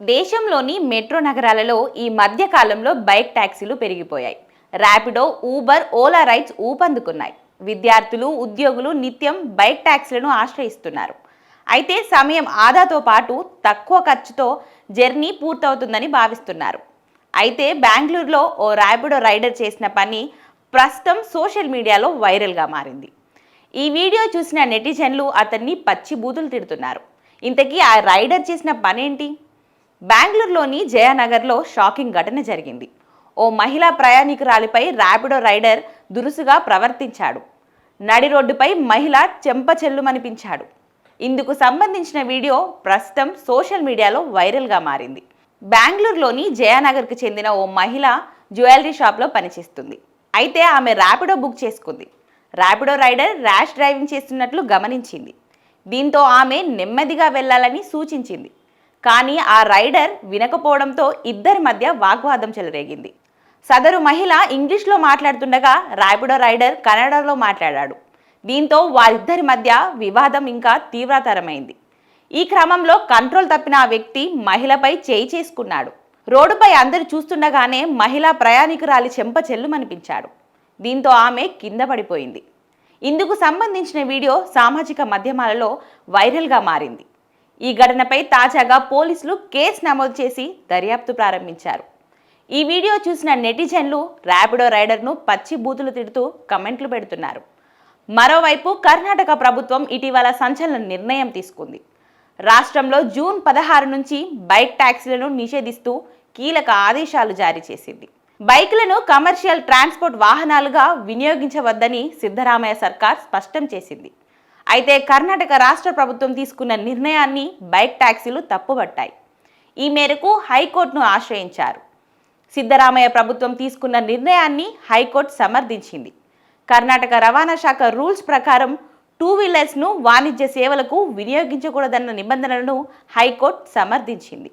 దేశంలోని మెట్రో నగరాలలో ఈ మధ్య కాలంలో బైక్ ట్యాక్సీలు పెరిగిపోయాయి. ర్యాపిడో ఊబర్ ఓలా రైడ్స్ ఊపందుకున్నాయి. విద్యార్థులు ఉద్యోగులు నిత్యం బైక్ ట్యాక్సీలను ఆశ్రయిస్తున్నారు. అయితే సమయం ఆదాతో పాటు తక్కువ ఖర్చుతో జర్నీ పూర్తవుతుందని భావిస్తున్నారు. అయితే బెంగళూరులో ఓ ర్యాపిడో రైడర్ చేసిన పని ప్రస్తుతం సోషల్ మీడియాలో వైరల్గా మారింది. ఈ వీడియో చూసిన నెటిజన్లు అతన్ని పచ్చి బూతులు తిడుతున్నారు. ఇంతకీ ఆ రైడర్ చేసిన పనేంటి? బెంగళూరులోని జయనగర్లో షాకింగ్ ఘటన జరిగింది. ఓ మహిళా ప్రయాణికురాలిపై ర్యాపిడో రైడర్ దురుసుగా ప్రవర్తించాడు. నడి రోడ్డుపై మహిళ చెంప చెల్లుమనిపించాడు. ఇందుకు సంబంధించిన వీడియో ప్రస్తుతం సోషల్ మీడియాలో వైరల్గా మారింది. బెంగళూరులోని జయానగర్కు చెందిన ఓ మహిళ జ్యువెలరీ షాప్లో పనిచేస్తుంది. అయితే ఆమె ర్యాపిడో బుక్ చేసుకుంది. ర్యాపిడో రైడర్ ర్యాష్ డ్రైవింగ్ చేస్తున్నట్లు గమనించింది. దీంతో ఆమె నెమ్మదిగా వెళ్ళాలని సూచించింది. కానీ ఆ రైడర్ వినకపోవడంతో ఇద్దరి మధ్య వాగ్వాదం చెలరేగింది. సదరు మహిళ ఇంగ్లీష్లో మాట్లాడుతుండగా ర్యాపిడో రైడర్ కన్నడలో మాట్లాడాడు. దీంతో వారిద్దరి మధ్య వివాదం ఇంకా తీవ్రతరమైంది. ఈ క్రమంలో కంట్రోల్ తప్పిన ఆ వ్యక్తి మహిళపై చేయి చేసుకున్నాడు. రోడ్డుపై అందరు చూస్తుండగానే మహిళా ప్రయాణికురాలి చెంప చెల్లుమనిపించాడు. దీంతో ఆమె కింద పడిపోయింది. ఇందుకు సంబంధించిన వీడియో సామాజిక మాధ్యమాలలో వైరల్గా మారింది. ఈ ఘటనపై తాజాగా పోలీసులు కేసు నమోదు చేసి దర్యాప్తు ప్రారంభించారు. ఈ వీడియో చూసిన నెటిజన్లు ర్యాపిడో రైడర్ను పచ్చి బూతులు తిడుతూ కమెంట్లు పెడుతున్నారు. మరోవైపు కర్ణాటక ప్రభుత్వం ఇటీవల సంచలన నిర్ణయం తీసుకుంది. రాష్ట్రంలో జూన్ పదహారు నుంచి బైక్ ట్యాక్సీలను నిషేధిస్తూ కీలక ఆదేశాలు జారీ చేసింది. బైకులను కమర్షియల్ ట్రాన్స్పోర్ట్ వాహనాలుగా వినియోగించవద్దని సిద్ధరామయ్య సర్కార్ స్పష్టం చేసింది. అయితే కర్ణాటక రాష్ట్ర ప్రభుత్వం తీసుకున్న నిర్ణయాన్ని బైక్ ట్యాక్సీలు తప్పుబట్టాయి ఈ మేరకు హైకోర్టును ఆశ్రయించారు. సిద్ధరామయ్య ప్రభుత్వం తీసుకున్న నిర్ణయాన్ని హైకోర్టు సమర్థించింది. కర్ణాటక రవాణా శాఖ రూల్స్ ప్రకారం టూ వీలర్స్ను వాణిజ్య సేవలకు వినియోగించకూడదన్న నిబంధనలను హైకోర్టు సమర్థించింది.